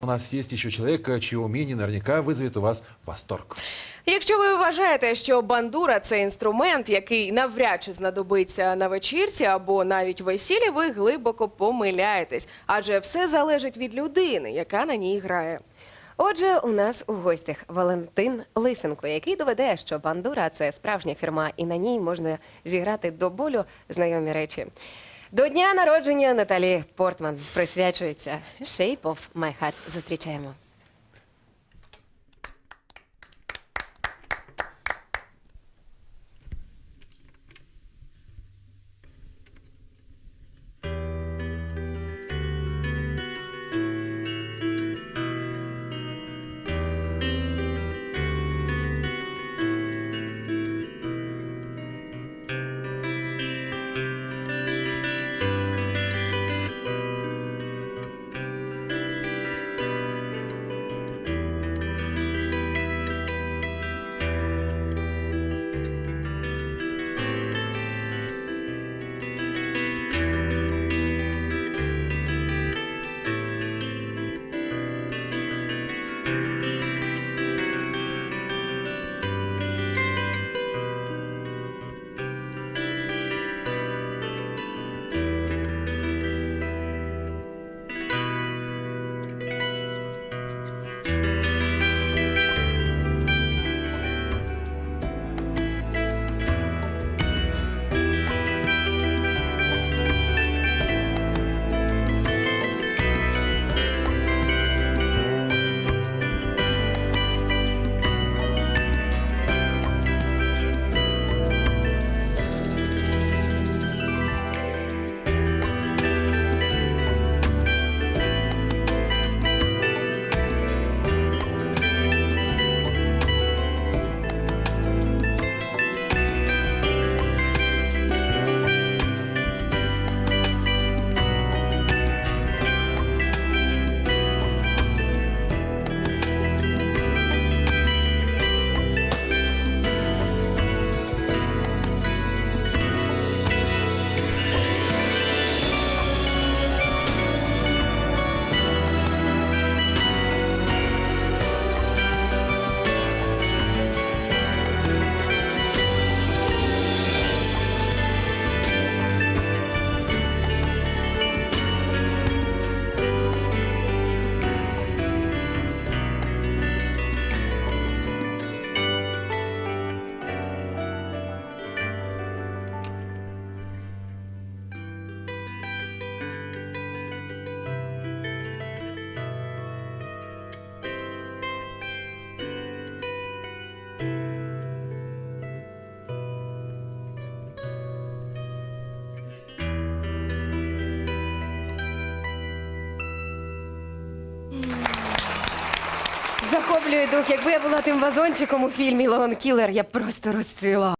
У нас есть еще человек, э, чье умение наверняка вызовет у вас восторг. Якщо ви вважаєте, що бандура це інструмент, який навряд чи знадобиться на вечірці або навіть весіллі, ви глибоко помиляєтесь, адже все залежить від людини, яка на ній грає. Отже, у нас у гостях Валентин Лисенко, який доведе, що бандура це справжня фірма, і на ній можна зіграти до болю знайомі речі. До дня народження Наталі Портман присвячується Shape of My Heart. Зустрічаємо. Захоплює дух. Якби я була тим вазончиком у фільмі Леон Кілер, я б просто розцвіла.